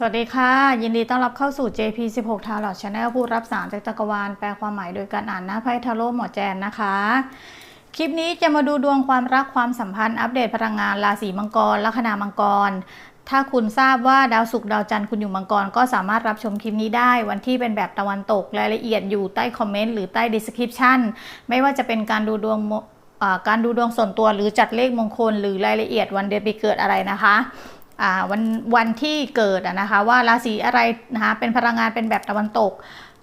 สวัสดีค่ะ ยินดีต้อนรับเข้าสู่ JP16 ทาร์ลอ Channel ผู้รับสารจากจักรวาลแปลความหมายโดยการอ่านหน้าไพ่ทาโร่หมอแจนนะคะ คลิปนี้จะมาดูดวงความรักความสัมพันธ์อัปเดตพลังงานราศีมังกรลัคนามังกร ถ้าคุณทราบว่าดาวศุกร์ดาวจันทร์คุณอยู่มังกร ก็สามารถรับชมคลิปนี้ได้ วันที่เป็นแบบตะวันตกรายละเอียดอยู่ใต้คอมเมนต์หรือใต้ description ไม่ว่าจะเป็นการดูดวงการดูดวงส่วนตัวหรือจัดเลขมงคล หรือรายละเอียดวันเดือนปีเกิดอะไรนะคะ วันวันที่เกิดนะคะว่าราศีอะไรนะคะเป็นพลังงานเป็นแบบตะวันตก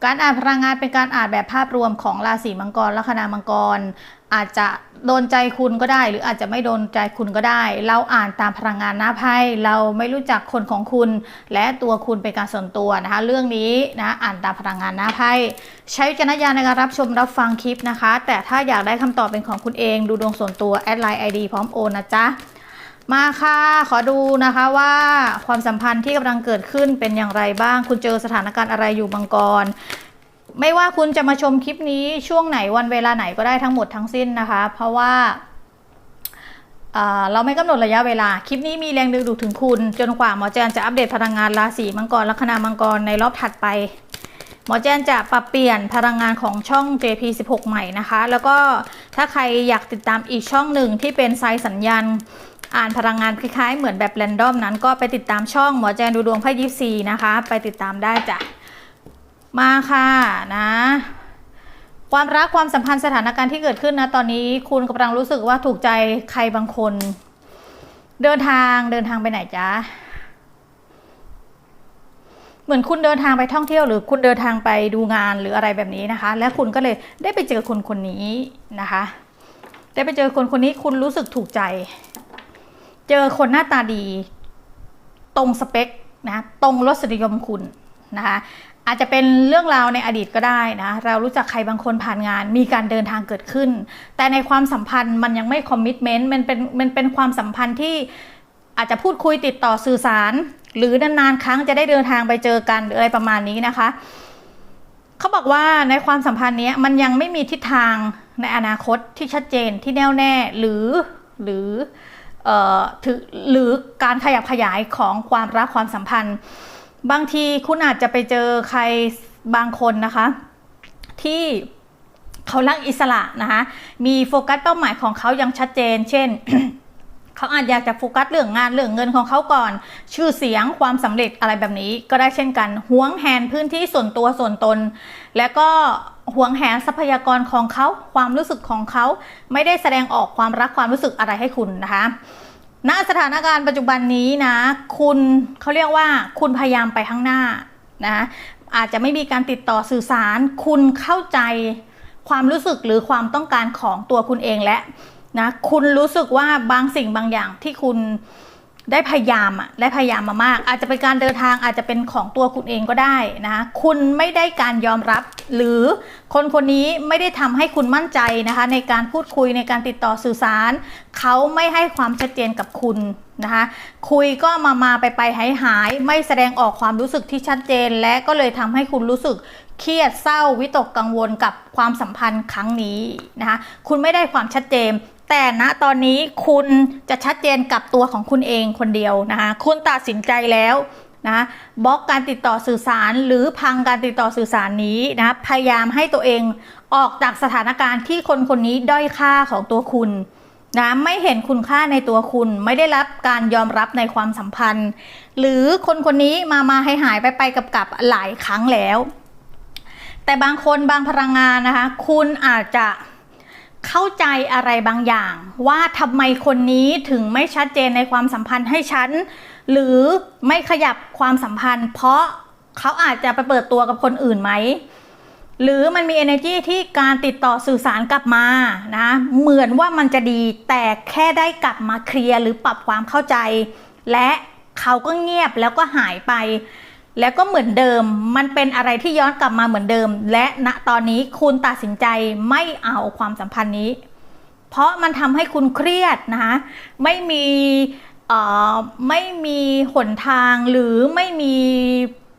การอ่านพลังงานเป็นการอ่านแบบภาพรวมของราศีมังกรลัคนามังกร อาจจะโดนใจคุณก็ได้ หรืออาจจะไม่โดนใจคุณก็ได้ เราอ่านตามพลังงานหน้าไพ่เราไม่รู้จักคนของคุณ และตัวคุณเป็นการส่วนตัวนะคะ เรื่องนี้นะอ่านตามพลังงานหน้าไพ่ใช้วิจารณญาณในการรับชมรับฟังคลิปนะคะ แต่ถ้าอยากได้คำตอบเป็นของคุณเอง ดูดวงส่วนตัวแอดไลน์ไอดีพร้อมโอนนะจ๊ะ มาค่ะ ขอดูนะคะว่าความสัมพันธ์ที่กำลังเกิดขึ้นเป็นอย่างไรบ้าง คุณเจอสถานการณ์อะไรอยู่มังกร ไม่ว่าคุณจะมาชมคลิปนี้ช่วงไหนวันเวลาไหนก็ได้ทั้งหมดทั้งสิ้นนะคะ เพราะว่าเราไม่กำหนดระยะเวลา คลิปนี้มีแรงดึงดูดถึงคุณ จนกว่าหมอแจนจะอัปเดตพลังงานราศีมังกรลัคนามังกรในรอบถัดไป หมอแจนจะปรับเปลี่ยนพลังงานของช่อง JP16 ใหม่นะคะ แล้วก็ถ้าใครอยากติดตามอีกช่องหนึ่งที่เป็นไซส์สัญญาณ อ่านพลังงานคล้ายๆ เหมือนแบบแรนดอมนั้นก็ไปติดตามช่องหมอแจนดูดวงไพ่ยิปซีนะคะ ไปติดตามได้จ้ะ มาค่ะนะ ความรักความสัมพันธ์สถานการณ์ที่เกิดขึ้นนะตอนนี้คุณกำลังรู้สึกว่าถูกใจใครบางคน เดินทางเดินทางไปไหนจ๊ะเหมือนคุณเดินทางไปท่องเที่ยวหรือคุณเดินทางไปดูงานหรืออะไรแบบนี้นะคะ และคุณก็เลยได้ไปเจอคนคนนี้นะคะ ได้ไปเจอคนคนนี้คุณรู้สึกถูกใจ เจอคนหน้าตาดี ตรงสเปคนะตรงรสนิยมคุณนะคะอาจจะเป็นเรื่องราวในอดีตก็ได้นะ เรารู้จักใครบางคนผ่านงาน มีการเดินทางเกิดขึ้น แต่ในความสัมพันธ์มันยังไม่คอมมิชเมนต์มันเป็นมันเป็นความสัมพันธ์ที่อาจจะพูดคุยติดต่อสื่อสาร หรือนานๆครั้งจะได้เดินทางไปเจอกันหรืออะไรประมาณนี้นะคะเขาบอกว่าในความสัมพันธ์นี้มันยังไม่มีทิศทางในอนาคตที่ชัดเจนที่แน่วแน่หรือหรือเอ่อ ถือหรือการขยับขยายของความรักความสัมพันธ์ บางทีคุณอาจจะไปเจอใครบางคนนะคะ ที่เขารักอิสระนะคะมีโฟกัสเป้าหมายของเขายังชัดเจน เช่นเขาอาจอยากจะโฟกัสเรื่องงานเรื่องเงินของเขาก่อน ชื่อเสียงความสำเร็จอะไรแบบนี้ก็ได้เช่นกันหวงแหนพื้นที่ส่วนตัวส่วนตน และก็ หวงแหนทรัพยากรของเขาความรู้สึกของเขาไม่ได้แสดงออกความรักความรู้สึกอะไรให้คุณนะคะณสถานการณ์ปัจจุบันนี้นะ คุณเขาเรียกว่าคุณพยายามไปข้างหน้านะอาจจะไม่มีการติดต่อสื่อสาร คุณเข้าใจความรู้สึกหรือความต้องการของตัวคุณเองและนะคุณรู้สึกว่าบางสิ่งบางอย่างที่คุณ ได้พยายามอะได้พยายามมามาก อาจจะเป็นการเดินทางอาจจะเป็นของตัวคุณเองก็ได้นะคะคุณไม่ได้การยอมรับ หรือคนคนนี้ไม่ได้ทำให้คุณมั่นใจนะคะ ในการพูดคุยในการติดต่อสื่อสาร เขาไม่ให้ความชัดเจนกับคุณนะคะ คุยก็มามาไปไปหายหายไม่แสดงออกความรู้สึกที่ชัดเจน และก็เลยทำให้คุณรู้สึกเครียดเศร้าวิตกกังวลกับความสัมพันธ์ครั้งนี้นะคะ คุณไม่ได้ความชัดเจน แต่ณตอนนี้คุณจะชัดเจนกับตัวของคุณเองคนเดียวนะคะคุณตัดสินใจแล้วนะบล็อกการติดต่อสื่อสารหรือพังการติดต่อสื่อสารนี้นะพยายามให้ตัวเองออกจากสถานการณ์ที่คนคนนี้ด้อยค่าของตัวคุณนะไม่เห็นคุณค่าในตัวคุณไม่ได้รับการยอมรับในความสัมพันธ์ หรือคนคนนี้มามาให้หายไปไปกับกับหลายครั้งแล้ว แต่บางคนบางพลังงานนะคะ คุณอาจจะ เข้าใจอะไรบางอย่าง ว่าทำไมคนนี้ถึงไม่ชัดเจนในความสัมพันธ์ให้ฉัน หรือไม่ขยับความสัมพันธ์ เพราะเขาอาจจะไปเปิดตัวกับคนอื่นไหมหรือมันมี energy ที่การติดต่อสื่อสารกลับมานะเหมือนว่ามันจะดีแต่แค่ได้กลับมาเคลียร์หรือปรับความเข้าใจ และเขาก็เงียบแล้วก็หายไป แล้วก็เหมือนเดิม มันเป็นอะไรที่ย้อนกลับมาเหมือนเดิม และณตอนนี้คุณตัดสินใจไม่เอาความสัมพันธ์นี้ เพราะมันทำให้คุณเครียดนะคะ ไม่มีไม่มีหนทางหรือไม่มี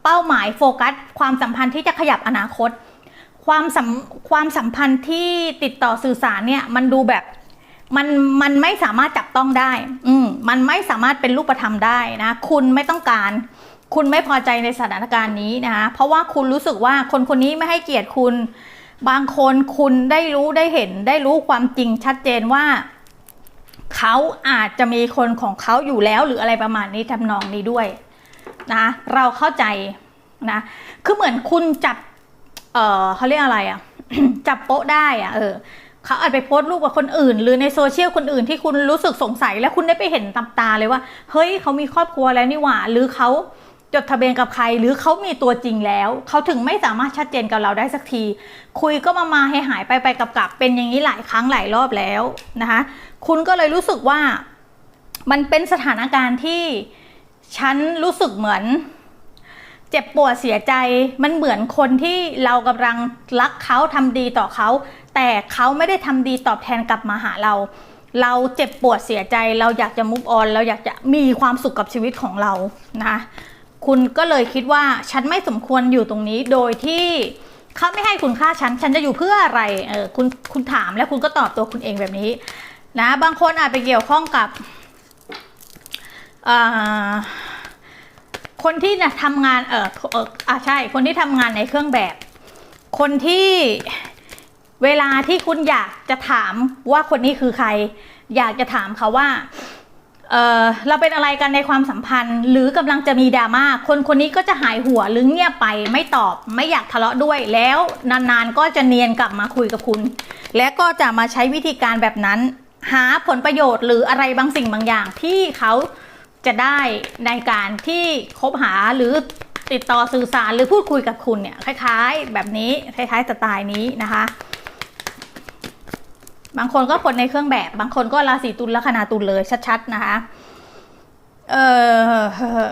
เป้าหมายโฟกัส ความสัมพันธ์ที่จะขยับอนาคต ความสัมความสัมพันธ์ที่ติดต่อสื่อสารเนี่ยมันดูแบบมันมันไม่สามารถจับต้องได้ อืมมันไม่สามารถเป็นรูปธรรมได้นะ คุณไม่ต้องการ คุณไม่พอใจในสถานการณ์นี้นะคะเพราะว่าคุณรู้สึกว่าคนคนนี้ไม่ให้เกียรติคุณ บางคนคุณได้รู้ได้เห็น ได้รู้ความจริงชัดเจนว่า เขาอาจจะมีคนของเขาอยู่แล้วหรืออะไรประมาณนี้ทำนองนี้ด้วยนะเราเข้าใจนะคือเหมือนคุณจับเออเขาเรียกอะไรอะ่ะจับโป๊ะได้อะ่ะเออเขาอาจไปโพสต์รูปกับคนอื่น หรือในโซเชียลคนอื่นที่คุณรู้สึกสงสัย แล้วคุณได้ไปเห็นตามตาเลยว่า เฮ้ยเขามีครอบครัวแล้วนี่หว่า หรือเขา จดทะเบียนกับใคร หรือเขามีตัวจริงแล้ว เขาถึงไม่สามารถชัดเจนกับเราได้สักที คุยก็มามาให้หายไปไปกับกับเป็นอย่างนี้หลายครั้งหลายรอบแล้วนะคะคุณก็เลยรู้สึกว่ามันเป็นสถานการณ์ที่ฉันรู้สึกเหมือน เจ็บปวดเสียใจมันเหมือนคนที่เรากำลังรักเขาทำดีต่อเขา แต่เขาไม่ได้ทำดีตอบแทนกลับมาหาเรา เราเจ็บปวดเสียใจ เราอยากจะมุฟออน เราอยากจะมีความสุขกับชีวิตของเรานะ คุณก็เลยคิดว่าฉันไม่สมควรอยู่ตรงนี้โดยที่เขาไม่ให้คุณค่าฉัน ฉันจะอยู่เพื่ออะไร เออ คุณ คุณถามแล้วคุณก็ตอบตัวคุณเองแบบนี้ นะ บางคนอาจไปเกี่ยวข้องกับคนที่นะทำงาน เออเอออ่าใช่ คนที่ทำงานในเครื่องแบบ คนที่เวลาที่คุณอยากจะถามว่าคนนี้คือใคร อยากจะถามเขาว่า เออเราเป็นอะไรกันในความสัมพันธ์ หรือกำลังจะมีดราม่าคนคนนี้ก็จะหายหัวหรือเงียบไปไม่ตอบไม่อยากทะเลาะด้วย แล้วนานๆก็จะเนียนกลับมาคุยกับคุณ และก็จะมาใช้วิธีการแบบนั้น หาผลประโยชน์หรืออะไรบางสิ่งบางอย่างที่เขาจะได้ในการที่คบหาหรือติดต่อสื่อสารหรือพูดคุยกับคุณเนี่ยคล้าย ๆ แบบนี้คล้ายๆสไตล์นี้นะคะ บางคนก็คนในเครื่องแบบ บางคนก็ราศีตุลลัคนาตุลเลยชัดๆนะคะ เออ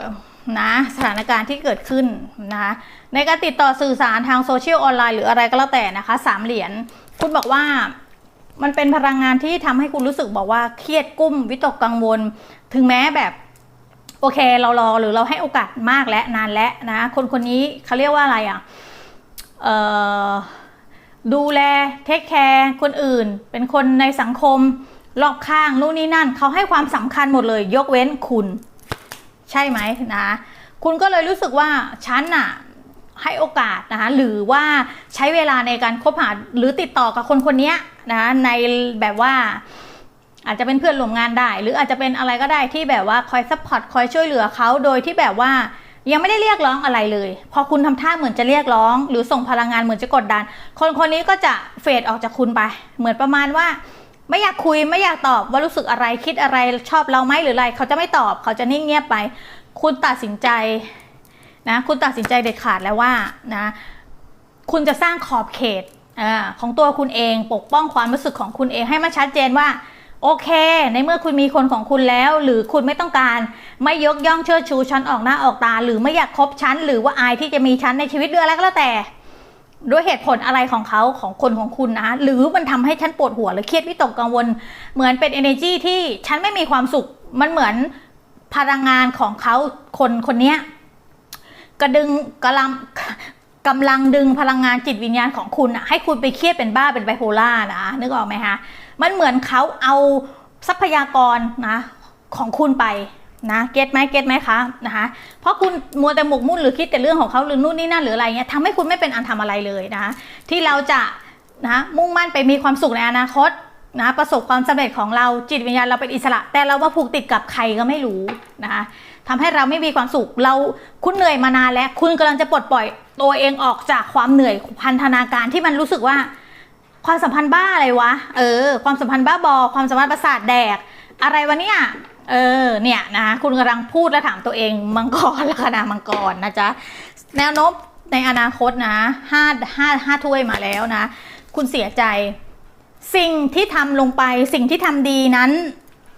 นะสถานการณ์ที่เกิดขึ้นนะคะในการติดต่อสื่อสารทางโซเชียลออนไลน์หรืออะไรก็แล้วแต่นะคะสามเหรียญคุณบอกว่ามันเป็นพลังงานที่ทำให้คุณรู้สึกบอกว่าเครียดกุ้มวิตกกังวล ถึงแม้แบบโอเคเรารอหรือเราให้โอกาสมากและนานและนะคนคนนี้เขาเรียกว่าอะไรอะเออ ดูแลเทคแคร์คนอื่น เป็นคนในสังคม รอบข้างนู่นนี่นั่น เขาให้ความสำคัญหมดเลย ยกเว้นคุณ ใช่ไหมนะ คุณก็เลยรู้สึกว่าฉันน่ะให้โอกาสนะคะหรือว่าใช้เวลาในการคบหาหรือติดต่อกับคนคนนี้นะในแบบว่าอาจจะเป็นเพื่อนร่วมงานได้ หรืออาจจะเป็นอะไรก็ได้ที่แบบว่าคอยซัพพอร์ตคอยช่วยเหลือเขาโดยที่แบบว่า ยังไม่ได้เรียกร้องอะไรเลย พอคุณทำท่าเหมือนจะเรียกร้อง หรือส่งพลังงานเหมือนจะกดดัน คนคนนี้ก็จะเฟดออกจากคุณไป เหมือนประมาณว่า ไม่อยากคุยไม่อยากตอบว่ารู้สึกอะไรคิดอะไรชอบเราไหมหรืออะไร เขาจะไม่ตอบเขาจะนิ่งเงียบไป คุณตัดสินใจนะคุณตัดสินใจเด็ดขาดแล้วว่านะคุณจะสร้างขอบเขตอของตัวคุณเองปกป้องความรู้สึกของคุณเองให้มันชัดเจนว่า โอเค ในเมื่อคุณมีคนของคุณแล้ว หรือคุณไม่ต้องการไม่ยกย่องเชิดชูฉันออกหน้าออกตา หรือไม่อยากคบฉันหรือว่าอายที่จะมีฉันในชีวิตเรืออะไรก็แล้วแต่ ด้วยเหตุผลอะไรของเขาของคนของคุณนะ หรือมันทำให้ฉันปวดหัวหรือเครียดวิตกกังวล เหมือนเป็น energy ที่ฉันไม่มีความสุขมันเหมือนพลังงานของเขาคนคนนี้กระดึงกำลังกำลังดึงพลังงานจิตวิญญาณของคุณอะให้คุณไปเครียดเป็นบ้าเป็นไบโพล่านะนึกออกไหมคะ มันเหมือนเขาเอาทรัพยากรนะของคุณไปนะเก็ตไหมเก็ตไหมคะนะคะเพราะคุณมัวแต่หมกมุ่นหรือคิดแต่เรื่องของเขาหรือนู่นนี่นั่นหรืออะไรเงี้ยทำให้คุณไม่เป็นอันทำอะไรเลยนะคะที่เราจะนะมุ่งมั่นไปมีความสุขในอนาคตนะประสบความสำเร็จของเราจิตวิญญาณเราเป็นอิสระ แต่เรามาผูกติดกับใครก็ไม่รู้นะคะทำให้เราไม่มีความสุขเราคุณเหนื่อยมานานแล้ว คุณกำลังจะปลดปล่อยตัวเองออกจากความเหนื่อยพันธนาการที่มันรู้สึกว่า ความสัมพันธ์บ้าอะไรวะ เออ ความสัมพันธ์บ้าบอ ความสัมพันธ์ประสาทแดก อะไรวะเนี่ย เออ เนี่ยนะคุณกำลังพูดและถามตัวเองมังกรลัคนามังกรนะจ๊ะ แนวโน้มในอนาคตนะห้าห้าห้าถ้วยมาแล้วนะ คุณเสียใจ สิ่งที่ทำลงไป สิ่งที่ทำดีนั้น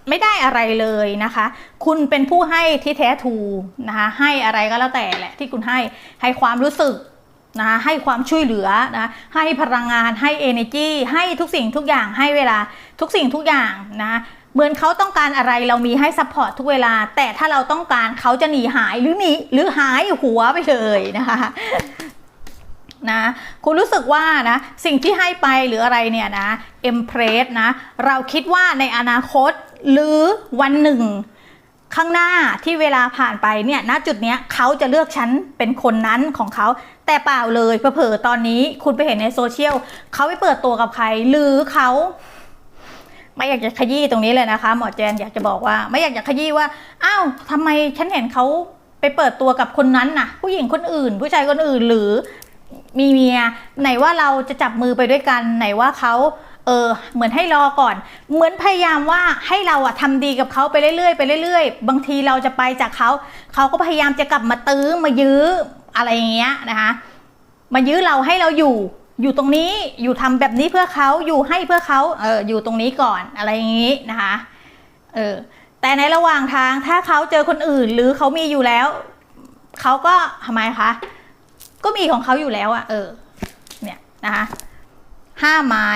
ไม่ได้อะไรเลยนะคะ คุณเป็นผู้ให้ที่แท้ทูนะคะ ให้อะไรก็แล้วแต่แหละที่คุณให้ ให้ความรู้สึก นะให้ความช่วยเหลือนะให้พลังงานให้ energy ให้ทุกสิ่งทุกอย่างให้เวลาทุกสิ่งทุกอย่างนะเหมือนเขาต้องการอะไรเรามีให้ซัพพอร์ตทุกเวลา แต่ถ้าเราต้องการเขาจะหนีหายหรือหนีหรือหายหัวไปเลยนะคะนะคุณรู้สึกว่านะสิ่งที่ให้ไปหรืออะไรเนี่ยนะเอ็มเพรสนะเราคิดว่าในอนาคตหรือวันหนึ่ง ข้างหน้าที่เวลาผ่านไปเนี่ยณจุดเนี้ยเขาจะเลือกฉันเป็นคนนั้นของเขา แต่เปล่าเลยเผลอตอนนี้คุณไปเห็นในโซเชียลเขาไปเปิดตัวกับใคร หรือเขาไม่อยากจะขยี้ตรงนี้เลยนะคะ หมอแจนอยากจะบอกว่า ไม่อยากจะขยี้ว่าอ้าวทำไมฉันเห็นเขาไปเปิดตัวกับคนนั้นน่ะ ผู้หญิงคนอื่น ผู้ชายคนอื่นหรือมีเมียไหนว่าเราจะจับมือไปด้วยกันไหนว่าเขา เออเหมือนให้รอก่อน เหมือนพยายามว่าให้เราอะทำดีกับเขาไปเรื่อยๆไปเรื่อยๆ บางทีเราจะไปจากเขา เขาก็พยายามจะกลับมาตื้อมายื้ออะไรอย่างเงี้ยนะคะมายื้อเราให้เราอยู่อยู่ตรงนี้อยู่ทำแบบนี้เพื่อเขาอยู่ให้เพื่อเขาเอออยู่ตรงนี้ก่อนอะไรอย่างนี้นะคะเออแต่ในระหว่างทางถ้าเขาเจอคนอื่นหรือเขามีอยู่แล้ว เขาก็ทำไมคะก็มีของเขาอยู่แล้วอะเออเนี่ยนะคะห้าไม้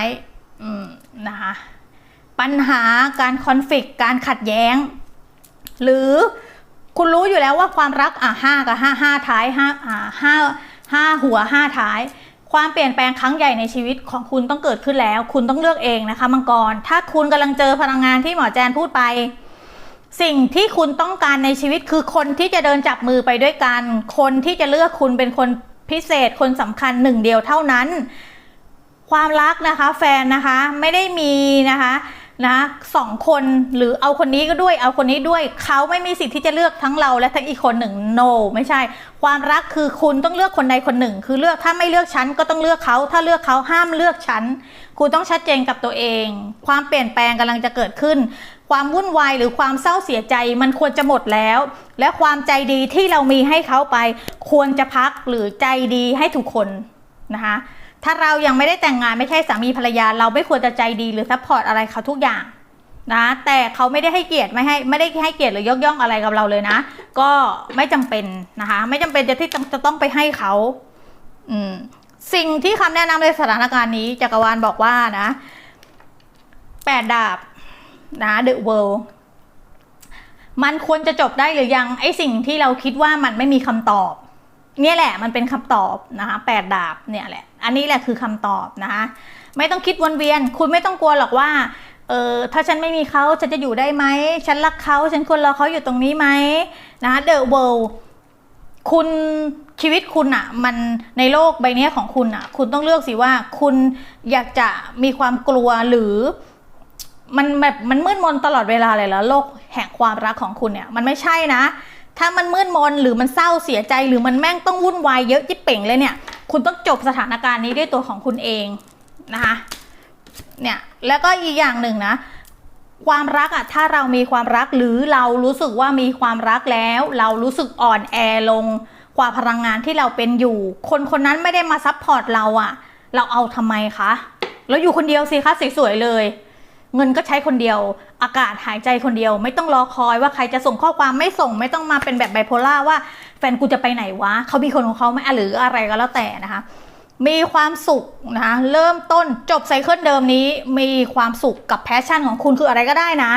นะคะปัญหาการคอนฟ lict การขัดแย้ง หรือคุณรู้อยู่แล้วว่าความรักอะห้ากับห้าห้าท้ายห้าอ่าห้าห้าหัวห้าท้าย ความเปลี่ยนแปลงครั้งใหญ่ในชีวิตของคุณต้องเกิดขึ้นแล้ว คุณต้องเลือกเองนะคะมังกร ถ้าคุณกำลังเจอพลังงานที่หมอแจนพูดไป สิ่งที่คุณต้องการในชีวิตคือคนที่จะเดินจับมือไปด้วยกัน คนที่จะเลือกคุณเป็นคนพิเศษคนสำคัญหนึ่งเดียวเท่านั้น ความรักนะคะ แฟนนะคะไม่ได้มีนะคะนะสองคนหรือเอาคนนี้ก็ด้วยเอาคนนี้ด้วยเขาไม่มีสิทธิ์ที่จะเลือกทั้งเราและทั้งอีกคนหนึ่ง no ไม่ใช่ ความรักคือคุณต้องเลือกคนใดคนหนึ่ง คือเลือกถ้าไม่เลือกฉันก็ต้องเลือกเขาถ้าเลือกเขาห้ามเลือกฉันคุณต้องชัดเจนกับตัวเอง ความเปลี่ยนแปลงกำลังจะเกิดขึ้น ความวุ่นวายหรือความเศร้าเสียใจมันควรจะหมดแล้ว และความใจดีที่เรามีให้เขาไป ควรจะพักหรือใจดีให้ทุกคนนะคะ ถ้าเรายังไม่ได้แต่งงานไม่ใช่สามีภรรยา เราไม่ควรจะใจดีหรือซัพพอร์ตอะไรเขาทุกอย่างนะแต่เขาไม่ได้ให้เกียรติไม่ให้ไม่ได้ให้เกียรติหรือยกย่องอะไรกับเราเลยนะ ก็ไม่จำเป็นนะคะ ไม่จำเป็นจะที่จะต้องไปให้เขาอืมสิ่งที่คำแนะนำในสถานการณ์นี้จักรวาลบอกว่านะแปดดาบนะ The World มันควรจะจบได้หรือยังไอสิ่งที่เราคิดว่ามันไม่มีคำตอบ เนี่ยแหละมันเป็นคำตอบนะคะแปดดาบเนี่ยแหละ อันนี้แหละคือคำตอบนะคะไม่ต้องคิดวนเวียน คุณไม่ต้องกลัวหรอกว่าเออถ้าฉันไม่มีเขาฉันจะอยู่ได้ไหม ฉันรักเขาฉันควรรอเขาอยู่ตรงนี้ไหมนะเดอะเวิลด์คุณชีวิตคุณอะมันในโลกใบนี้ของคุณอะคุณต้องเลือกสิว่าคุณอยากจะมีความกลัวหรือ มันแบบมันมืดมนตลอดเวลาเลยแล้วโลกแห่งความรักของคุณเนี่ย มันไม่ใช่นะ ถ้ามันมืดมนหรือมันเศร้าเสียใจหรือมันแม่งต้องวุ่นวายเยอะจิเป่งเลยเนี่ย คุณต้องจบสถานการณ์นี้ด้วยตัวของคุณเองนะคะเนี่ยแล้วก็อีกอย่างหนึ่งนะ ความรักอะถ้าเรามีความรักหรือเรารู้สึกว่ามีความรักแล้ว เรารู้สึกอ่อนแอลงกว่าพลังงานที่เราเป็นอยู่ คนคนนั้นไม่ได้มาซัพพอร์ตเราอะเราเอาทำไมคะเราอยู่คนเดียวสิคะสวยๆเลย เงินก็ใช้คนเดียว อากาศหายใจคนเดียว ไม่ต้องรอคอยว่าใครจะส่งข้อความไม่ส่ง ไม่ต้องมาเป็นแบบไบโพล่าว่าแฟนกูจะไปไหนวะเขามีคนของเขาไหมหรืออะไรก็แล้วแต่นะคะ มีความสุขนะคะเริ่มต้นจบไซเคิลเดิมนี้ มีความสุขกับแพชชั่นของคุณคืออะไรก็ได้นะ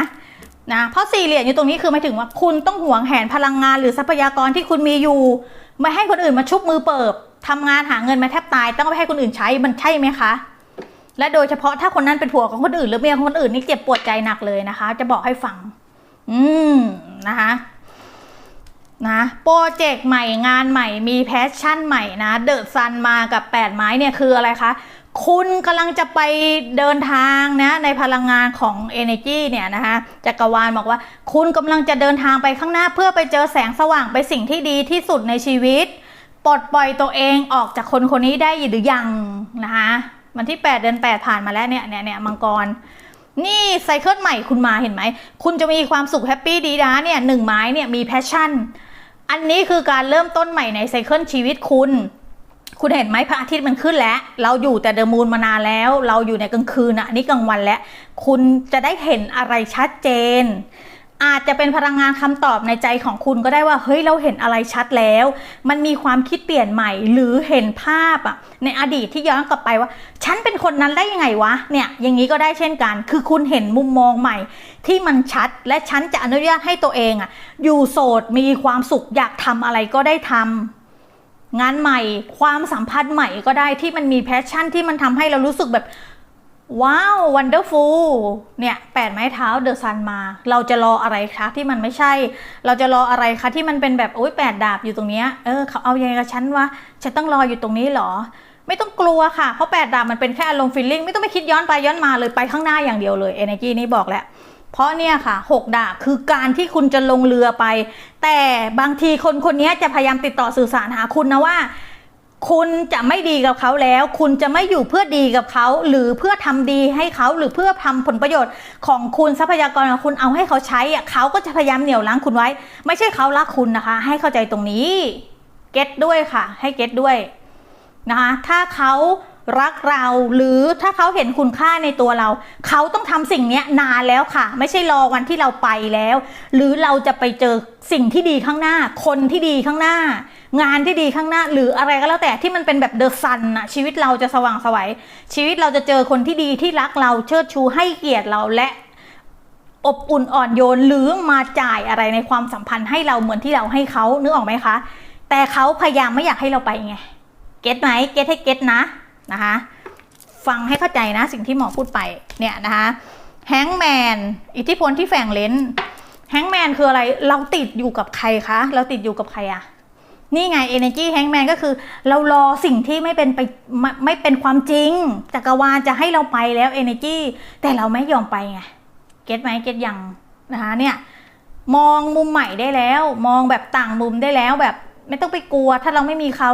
นะเพราะสี่เหรียญอยู่ตรงนี้คือหมายถึงว่าคุณต้องห่วงแหนพลังงานหรือทรัพยากรที่คุณมีอยู่ ไม่ให้คนอื่นมาชุบมือเปิบทำงานหาเงินมาแทบตาย ต้องไปให้คนอื่นใช้มันใช่ไหมคะ และโดยเฉพาะถ้าคนนั้นเป็นผัวของคนอื่น หรือเมียของคนอื่นนี่เจ็บปวดใจหนักเลยนะคะ จะบอกให้ฟัง อืมนะคะนะโปรเจกต์ใหม่งานใหม่มีแพชชั่นใหม่นะเดอะซันมากับแปดไม้เนี่ยคืออะไรคะ คุณกำลังจะไปเดินทางนะในพลังงานของ Energy เนี่ยนะคะจักรวาลบอกว่า คุณกำลังจะเดินทางไปข้างหน้าเพื่อไปเจอแสงสว่างไปสิ่งที่ดีที่สุดในชีวิต ปลดปล่อยตัวเองออกจากคนคนนี้ได้หรือยังนะคะ วันที่ 8 เดือน 8 ผ่านมาแล้วเนี่ยเนี่ยเนี่ยมังกร นี่ไซเคิลใหม่คุณมาเห็นไหม คุณจะมีความสุขแฮปปี้ดีนะเนี่ยหนึ่งไม้เนี่ยมีแพชชั่น อันนี้คือการเริ่มต้นใหม่ในไซเคิลชีวิตคุณ คุณเห็นไหมพระอาทิตย์มันขึ้นแล้ว เราอยู่แต่เดอะมูนมานานแล้ว เราอยู่ในกลางคืนอะนนี้กลางวันแล้ว คุณจะได้เห็นอะไรชัดเจน อาจจะเป็นพลังงานคำตอบในใจของคุณก็ได้ว่าเฮ้ยเราเห็นอะไรชัดแล้ว มันมีความคิดเปลี่ยนใหม่ หรือเห็นภาพอะในอดีตที่ย้อนกลับไปว่า ฉันเป็นคนนั้นได้ยังไงวะเนี่ยอย่างนี้ก็ได้เช่นกัน คือคุณเห็นมุมมองใหม่ ที่มันชัดและฉันจะอนุญาตให้ตัวเองอะอยู่โสดมีความสุขอยากทำอะไรก็ได้ทำงานใหม่ ความสัมพันธ์ใหม่ก็ได้ที่มันมีแพชชั่นที่มันทำให้เรารู้สึกแบบ ว้าว วันเดอร์ฟูล เนี่ยแปดไม้เท้าเดอะซันมา เราจะรออะไรคะที่มันไม่ใช่ เราจะรออะไรคะที่มันเป็นแบบโอ้ยแปดดาบอยู่ตรงเนี้ย เออเขาเอายังไงกับฉันวะ ฉันต้องรออยู่ตรงนี้เหรอ ไม่ต้องกลัวค่ะ เพราะแปดดาบมันเป็นแค่อารมณ์ฟีลลิ่ง ไม่ต้องไปคิดย้อนไปย้อนมาเลยไปข้างหน้าอย่างเดียวเลย energy นี้บอกแล้ว เพราะเนี่ยค่ะหกดาบคือการที่คุณจะลงเรือไป แต่บางทีคนคนนี้จะพยายามติดต่อสื่อสารหาคุณนะว่า คุณจะไม่ดีกับเขาแล้ว คุณจะไม่อยู่เพื่อดีกับเขา หรือเพื่อทำดีให้เขาหรือเพื่อทำผลประโยชน์ของคุณทรัพยากรของคุณเอาให้เขาใช้อะเขาก็จะพยายามเหนี่ยวรั้งคุณไว้ ไม่ใช่เขารักคุณนะคะ ให้เข้าใจตรงนี้เก็ตด้วยค่ะ ให้เก็ตด้วยนะคะถ้าเขารักเราหรือถ้าเขาเห็นคุณค่าในตัวเรา เขาต้องทำสิ่งนี้นานแล้วค่ะ ไม่ใช่รอวันที่เราไปแล้ว หรือเราจะไปเจอสิ่งที่ดีข้างหน้า คนที่ดีข้างหน้า งานที่ดีข้างหน้า หรืออะไรก็แล้วแต่ที่มันเป็นแบบเดอะซันอะชีวิตเราจะสว่างสวัยชีวิตเราจะเจอคนที่ดีที่รักเราเชิดชูให้เกียรติเราและอบอุ่นอ่อนโยนหรือมาจ่ายอะไรในความสัมพันธ์ให้เราเหมือนที่เราให้เขานึกออกไหมคะ แต่เขาพยายามไม่อยากให้เราไปไงเก็ตไหมเก็ตให้เก็ตนะนะคะ ฟังให้เข้าใจนะสิ่งที่หมอพูดไปเนี่ยนะคะแฮงแมนอิทธิพลที่แฝงเลนแฮงแมนคืออะไรเราติดอยู่กับใครคะ เราติดอยู่กับใครอะ นี่ไง Energy Hangman ก็คือ เรารอสิ่งที่ไม่เป็นไปไม่ไม่เป็นความจริงจักรวาลจะให้เราไปแล้ว Energy แต่เราไม่ยอมไปไงเก็ตไหมเก็ตยังนะคะเนี่ยมองมุมใหม่ได้แล้ว มองแบบต่างมุมได้แล้วแบบไม่ต้องไปกลัว ถ้าเราไม่มีเขา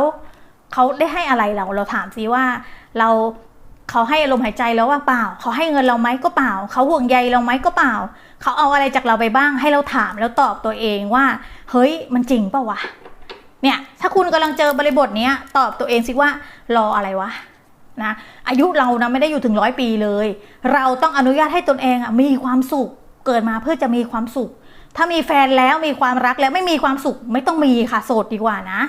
เขาได้ให้อะไรเราเราถามซิว่าเราเขาให้ลมหายใจแล้วว่าเปล่า เขาให้เงินเราไหมก็เปล่า เขาห่วงใยเราไหมก็เปล่า เขาเอาอะไรจากเราไปบ้าง ให้เราถามแล้วตอบตัวเองว่า เฮ้ยมันจริงเปล่าวะ เนี่ยถ้าคุณกำลังเจอบริบทเนี้ยตอบตัวเองสิว่ารออะไรวะนะอายุเรานะไม่ได้อยู่ถึงร้อยปีเลย เราต้องอนุญาตให้ตนเองอะมีความสุขเกิดมาเพื่อจะมีความสุข ถ้ามีแฟนแล้วมีความรักแล้วไม่มีความสุขไม่ต้องมีค่ะโสดดีกว่านะ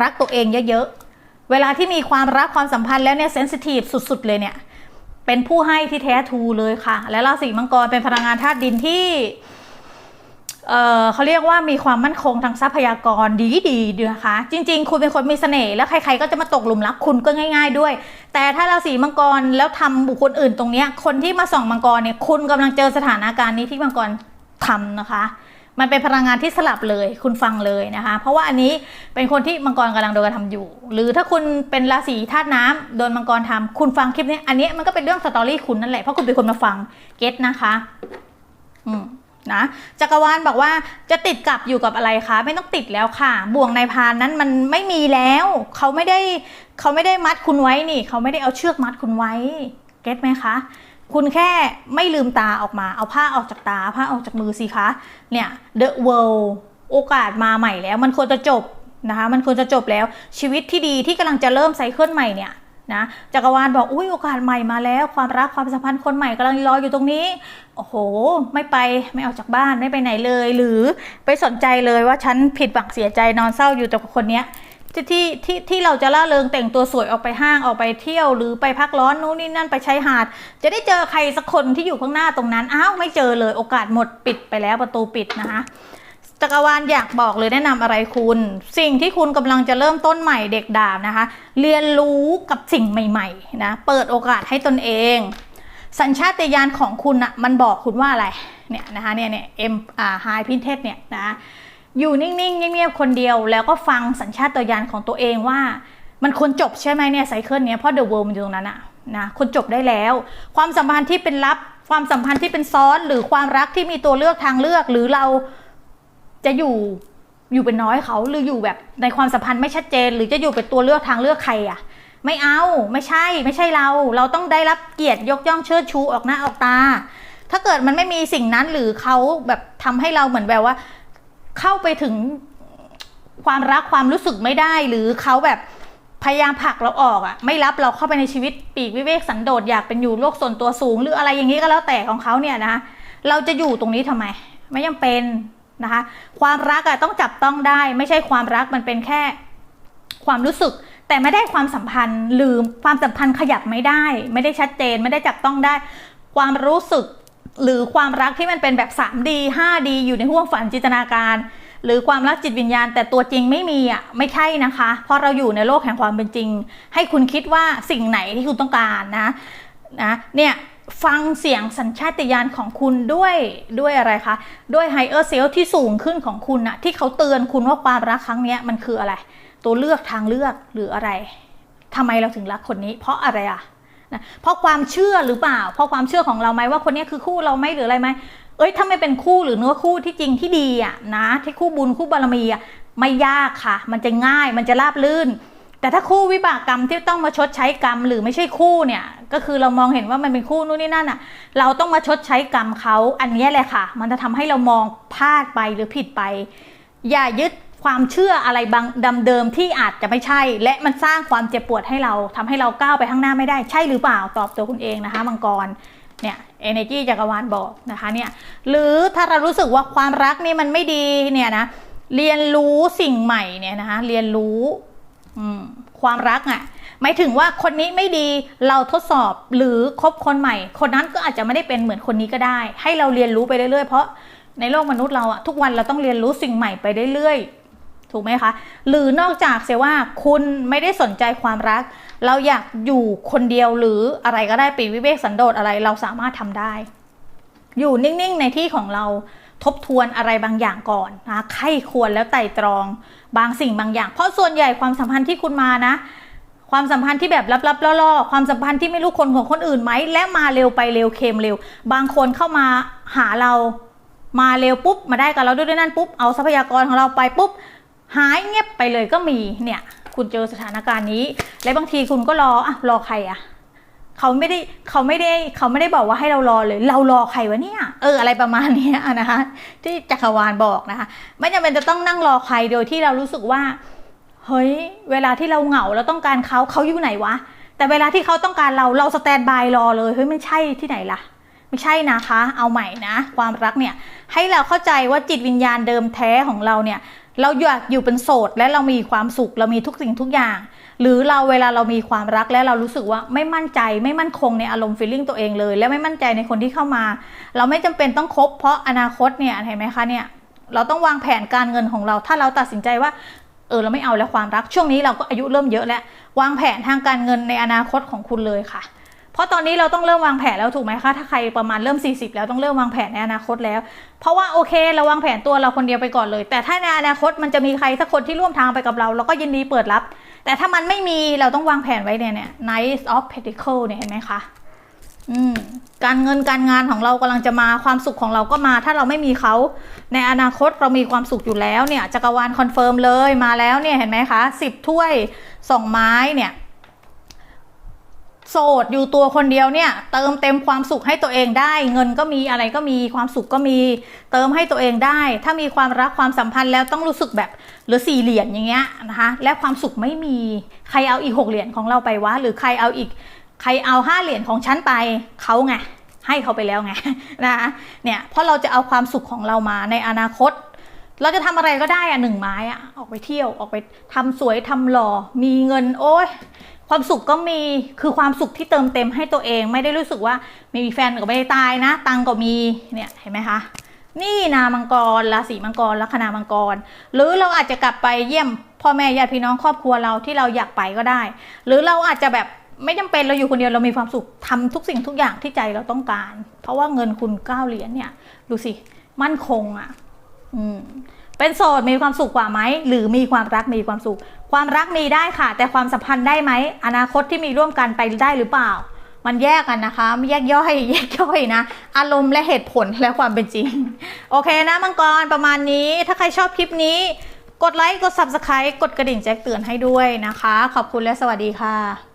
รักตัวเองเยอะๆเวลาที่มีความรักความสัมพันธ์แล้วเนี่ยเซนซิทีฟสุดๆ เลยเนี่ยเป็นผู้ให้ที่แท้ทูเลยค่ะ และราศีมังกรเป็นพลังงานธาตุดินที่ เเขาเรียกว่ามีความมั่นคงทางทรัพยากรดีดีด้วยนะคะ จริง ๆ คุณเป็นคนมีเสน่ห์แล้วใคร ๆ ก็จะมาตกหลุมรักคุณก็ง่าย ๆ ด้วย แต่ถ้าราศีมังกรแล้วทำบุคคลอื่นตรงนี้คนที่มาส่องมังกรเนี่ยคุณกำลังเจอสถานการณ์นี้ที่มังกรทำนะคะ มันเป็นพลังงานที่สลับเลยคุณฟังเลยนะคะ เพราะว่าอันนี้เป็นคนที่มังกรกำลังโดนกระทำอยู่ หรือถ้าคุณเป็นราศีธาตุน้ำโดนมังกรทำคุณฟังคลิปนี้อันนี้มันก็เป็นเรื่องสตอรี่คุณนั่นแหละเพราะคุณเป็นคนมาฟังเก็ตนะคะ อืม นะจักรวาลบอกว่าจะติดกับอยู่กับอะไรคะ ไม่ต้องติดแล้วค่ะ บ่วงในพานนั้นมันไม่มีแล้วเขาไม่ได้เขาไม่ได้มัดคุณไว้นี่เขาไม่ได้เอาเชือกมัดคุณไว้เก็ตไหมคะคุณแค่ไม่ลืมตาออกมาเอาผ้าออกจากตาผ้าออกจากมือสิคะเนี่ย the world โอกาสมาใหม่แล้ว มันควรจะจบนะคะ มันควรจะจบแล้วชีวิตที่ดีที่กำลังจะเริ่มไซเคิลใหม่เนี่ย นะจักรวาลบอกอุ้ยโอกาสใหม่มาแล้ว ความรักความสัมพันธ์คนใหม่กำลังรออยู่ตรงนี้ โอ้โห ไม่ไปไม่ออกจากบ้านไม่ไปไหนเลย หรือไปสนใจเลยว่าฉันผิดหวังเสียใจนอนเศร้าอยู่แต่กับคนเนี้ยที่ที่ที่ที่เราจะล่าเริงแต่งตัวสวยออกไปห้างออกไปเที่ยวหรือไปพักร้อนนู้นนี่นั่นไปใชายหาด จะได้เจอใครสักคนที่อยู่ข้างหน้าตรงนั้นอ้าวไม่เจอเลยโอกาสหมดปิดไปแล้วประตูปิดนะคะ จักรวาลอยากบอกเลยแนะนำอะไรคุณ สิ่งที่คุณกำลังจะเริ่มต้นใหม่เด็กดาบนะคะ เรียนรู้กับสิ่งใหม่ๆนะเปิดโอกาสให้ตนเอง สัญชาตญาณของคุณอะมันบอกคุณว่าอะไรเนี่ยนะคะเนี่ยเนี่ยเอ็มอ่าไฮพินเทสเนี่ยนะอยู่นิ่งๆเงียบๆคนเดียว แล้วก็ฟังสัญชาตญาณของตัวเองว่า มันควรจบใช่ไหมเนี่ยไซเคิลเนี้ยเพราะเดอะเวิลด์มันอยู่ตรงนั้นอะนะควรจบได้แล้ว ความสัมพันธ์ที่เป็นลับ ความสัมพันธ์ที่เป็นซ้อน หรือความรักที่มีตัวเลือกทางเลือกหรือเรา จะอยู่อยู่เป็นน้อยเขาหรืออยู่แบบในความสัมพันธ์ไม่ชัดเจน หรือจะอยู่เป็นตัวเลือกทางเลือกใครอะไม่เอาไม่ใช่ไม่ใช่เรา เราต้องได้รับเกียรติยกย่องเชิดชูออกหน้าออกตา ถ้าเกิดมันไม่มีสิ่งนั้นหรือเขาแบบทำให้เราเหมือนแบบว่า เข้าไปถึงความรักความรู้สึกไม่ได้ หรือเขาแบบพยายามผลักเราออกอะไม่รับเราเข้าไปในชีวิตปีกวิเวกสันโดษอยากเป็นอยู่โลกส่วนตัวสูง หรืออะไรอย่างนี้ก็แล้วแต่ของเขาเนี่ยนะ เราจะอยู่ตรงนี้ทำไม ไม่ยังเป็น นะคะ ความรักอะต้องจับต้องได้ ไม่ใช่ความรักมันเป็นแค่ความรู้สึก แต่ไม่ได้ความสัมพันธ์หรือความสัมพันธ์ขยับไม่ได้ ไม่ได้ชัดเจน ไม่ได้จับต้องได้ ความรู้สึกหรือความรักที่มันเป็นแบบ 3D 5D อยู่ในห้วงฝันจินตนาการ หรือความรักจิตวิญญาณ แต่ตัวจริงไม่มีอะไม่ใช่นะคะเพราะเราอยู่ในโลกแห่งความเป็นจริง ให้คุณคิดว่าสิ่งไหนที่คุณต้องการนะนะเนี่ย ฟังเสียงสัญชาตญาณของคุณด้วยด้วยอะไรคะ ด้วยไฮเออร์เซลที่สูงขึ้นของคุณอะที่เขาเตือนคุณว่าความรักครั้งนี้มันคืออะไร ตัวเลือกทางเลือกหรืออะไรทำไมเราถึงรักคนนี้ เพราะอะไรอะนะเพราะความเชื่อหรือเปล่า เพราะความเชื่อของเราไหมว่าคนนี้คือคู่เราไหมหรืออะไรไหมเอ้ยถ้าไม่เป็นคู่หรือเนื้อคู่ที่จริงที่ดีอะนะที่คู่บุญคู่บารมีอะไม่ยากค่ะ มันจะง่ายมันจะราบลื่น แต่ถ้าคู่วิบากกรรมที่ต้องมาชดใช้กรรม หรือไม่ใช่คู่เนี่ย ก็คือเรามองเห็นว่ามันเป็นคู่นู่นนี่นั่นอะ เราต้องมาชดใช้กรรมเขาอันนี้แหละค่ะ มันจะทำให้เรามองพลาดไปหรือผิดไป อย่ายึดความเชื่ออะไรบางดำเดิมที่อาจจะไม่ใช่ และมันสร้างความเจ็บปวดให้เราทำให้เราก้าวไปข้างหน้าไม่ได้ใช่หรือเปล่าตอบตัวคุณเองนะคะมังกรเนี่ย energy จักรวาลบอกนะคะเนี่ยหรือถ้าเรารู้สึกว่าความรักนี่มันไม่ดีเนี่ยนะเรียนรู้สิ่งใหม่เนี่ยนะคะเรียนรู้ความรักอะ่ะ หมายถึงว่าคนนี้ไม่ดีเราทดสอบหรือคบคนใหม่ คนนั้นก็อาจจะไม่ได้เป็นเหมือนคนนี้ก็ได้ ให้เราเรียนรู้ไปเรื่อยๆ เพราะในโลกมนุษย์เราอะทุกวันเราต้องเรียนรู้สิ่งใหม่ไปเรื่อยๆ ถูกไหมคะ หรือนอกจากเสียว่าคุณไม่ได้สนใจความรัก เราอยากอยู่คนเดียวหรืออะไรก็ได้ปีวิเวกสันโดษอะไรเราสามารถทำได้ อยู่นิ่งๆในที่ของเราทบทวนอะไรบางอย่างก่อนนะไข้ควรแล้วไต่ตรอง บางสิ่งบางอย่าง เพราะส่วนใหญ่ความสัมพันธ์ที่คุณมานะ ความสัมพันธ์ที่แบบลับๆล่อๆ ความสัมพันธ์ที่ไม่รู้คนของคนอื่นไหม และมาเร็วไปเร็วเค็มเร็ว บางคนเข้ามาหาเรามาเร็วปุ๊บ มาได้กับเราด้วยด้วยนั่นปุ๊บ เอาทรัพยากรของเราไปปุ๊บ หายเงียบไปเลยก็มีเนี่ย คุณเจอสถานการณ์นี้ และบางทีคุณก็รออะรอใครอะเขาไม่ได้เขาไม่ได้เขาไม่ได้บอกว่าให้เรารอเลย เรารอใครวะเนี่ยเอออะไรประมาณนี้นะคะที่จักรวาลบอกนะคะ ไม่จำเป็นจะต้องนั่งรอใครโดยที่เรารู้สึกว่า เฮ้ยเวลาที่เราเหงาเราต้องการเขาเขาอยู่ไหนวะ แต่เวลาที่เขาต้องการเราเราสแตนบายรอเลยเฮ้ยไม่ใช่ที่ไหนล่ะ ไม่ใช่นะคะ เอาใหม่นะ ความรักเนี่ย ให้เราเข้าใจว่าจิตวิญญาณเดิมแท้ของเราเนี่ย เราอยากอยู่เป็นโสดและเรามีความสุขเรามีทุกสิ่งทุกอย่าง หรือเราเวลาเรามีความรักและเรารู้สึกว่าไม่มั่นใจ ไม่มั่นคงในอารมณ์ฟีลลิ่งตัวเองเลย และไม่มั่นใจในคนที่เข้ามา เราไม่จำเป็นต้องคบเพราะอนาคตเนี่ยเห็นไหมคะเนี่ยเราต้องวางแผนการเงินของเรา ถ้าเราตัดสินใจว่า เออเราไม่เอาแล้วความรักช่วงนี้เราก็อายุเริ่มเยอะแล้ววางแผนทางการเงินในอนาคตของคุณเลยค่ะ เพราะตอนนี้เราต้องเริ่มวางแผนแล้วถูกไหมคะถ้าใครประมาณเริ่ม 40 แล้วต้องเริ่มวางแผนในอนาคตแล้ว เพราะว่าโอเคเราวางแผนตัวเราคนเดียวไปก่อนเลย แต่ถ้าในอนาคตมันจะมีใครสักคนที่ร่วมทางไปกับเราเราก็ยินดีเปิดรับ แต่ถ้ามันไม่มีเราต้องวางแผนไว้เนี่ยเนี่ย Knight of Pentacle เนี่ยเห็นไหมคะ การเงินการงานของเรากำลังจะมาความสุขของเราก็มา ถ้าเราไม่มีเขาในอนาคตเรามีความสุขอยู่แล้วเนี่ยจักรวาลคอนเฟิร์มเลยมาแล้วเนี่ยเห็นไหมคะสิบถ้วยสองไม้เนี่ยโสดอยู่ตัวคนเดียวเนี่ยเติมเต็มความสุขให้ตัวเองได้ เงินก็มีอะไรก็มีความสุขก็มีเติมให้ตัวเองได้ ถ้ามีความรักความสัมพันธ์แล้วต้องรู้สึกแบบหรือสี่เหรียญอย่างเงี้ยนะคะและความสุขไม่มีใครเอาอีกหกเหรียญของเราไปวะหรือใครเอาอีก ใครเอาห้าเหรียญของฉันไปเขาไงให้เขาไปแล้วไงนะเนี่ยเพราะเราจะเอาความสุขของเรามาในอนาคต เราจะทำอะไรก็ได้อะหนึ่งไม้อะออกไปเที่ยวออกไปทำสวยทำหล่อ มีเงินโอ้ยความสุขก็มีคือความสุขที่เติมเต็มให้ตัวเองไม่ได้รู้สึกว่ามีแฟนก็ไม่ได้ตายนะ ตังก็มีเนี่ยเห็นไหมคะนี่นามังกรราศีมังกรลัคนามังกร หรือเราอาจจะกลับไปเยี่ยมพ่อแม่ญาติพี่น้องครอบครัวเราที่เราอยากไปก็ได้ หรือเราอาจจะแบบ ไม่จำเป็นเราอยู่คนเดียวเรามีความสุขทำทุกสิ่งทุกอย่างที่ใจเราต้องการ เพราะว่าเงินคุณเก้าเหรียญเนี่ย ดูสิ มั่นคงอะ อืมเป็นโสดมีความสุขกว่าไหมหรือมีความรักมีความสุข ความรักมีได้ค่ะ แต่ความสัมพันธ์ได้ไหมอนาคตที่มีร่วมกันไปได้หรือเปล่า มันแยกกันนะคะแยกย่อย แยกย่อยนะ อารมณ์และเหตุผลและความเป็นจริง โอเคนะมังกรประมาณนี้ ถ้าใครชอบคลิปนี้ กดไลค์กด subscribe กดกระดิ่งแจ้งเตือนให้ด้วยนะคะ ขอบคุณและสวัสดีค่ะ